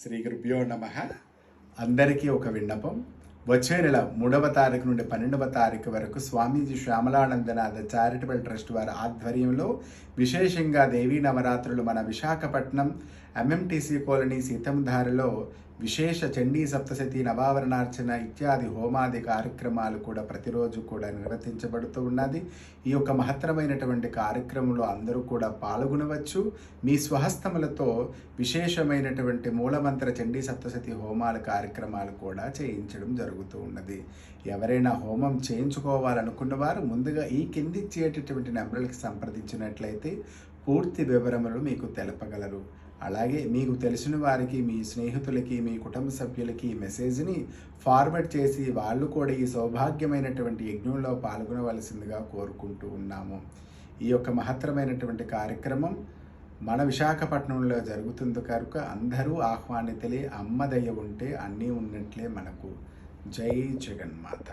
శ్రీ గురుభ్యో నమ. అందరికీ ఒక విన్నపం. వచ్చే నెల మూడవ తారీఖు నుండి పన్నెండవ తారీఖు వరకు స్వామీజీ శ్యామలానందనాథ చారిటబుల్ ట్రస్ట్ వారి ఆధ్వర్యంలో విశేషంగా దేవీ నవరాత్రులు మన విశాఖపట్నం ఎంఎంటీసీ కాలనీ సీతంధారిలో విశేష చండీ సప్తశతి నవావరణార్చన ఇత్యాది హోమాది కార్యక్రమాలు కూడా ప్రతిరోజు కూడా నిర్వర్తించబడుతూ ఉన్నది. ఈ యొక్క మహత్తరమైనటువంటి కార్యక్రమంలో అందరూ కూడా పాల్గొనవచ్చు. మీ స్వహస్తములతో విశేషమైనటువంటి మూలమంత్ర చండీ సప్తశతి హోమాల కార్యక్రమాలు కూడా చేయించడం జరుగుతూ ఉన్నది. ఎవరైనా హోమం చేయించుకోవాలనుకున్న వారు ముందుగా ఈ కింది ఇచ్చేటటువంటి నెంబర్లకు సంప్రదించినట్లయితే పూర్తి వివరములు మీకు తెలపగలరు. అలాగే మీకు తెలిసిన వారికి మీ స్నేహితులకి మీ కుటుంబ సభ్యులకి మెసేజ్ని ఫార్వర్డ్ చేసి వాళ్ళు కూడా ఈ సౌభాగ్యమైనటువంటి యజ్ఞంలో పాల్గొనవలసిందిగా కోరుకుంటూ ఉన్నాము. ఈ యొక్క మహత్తరమైనటువంటి కార్యక్రమం మన విశాఖపట్నంలో జరుగుతుంది కనుక అందరూ ఆహ్వానితులే అమ్మదయ్య ఉంటే అన్నీ ఉన్నట్లే మనకు. జై జగన్మాత.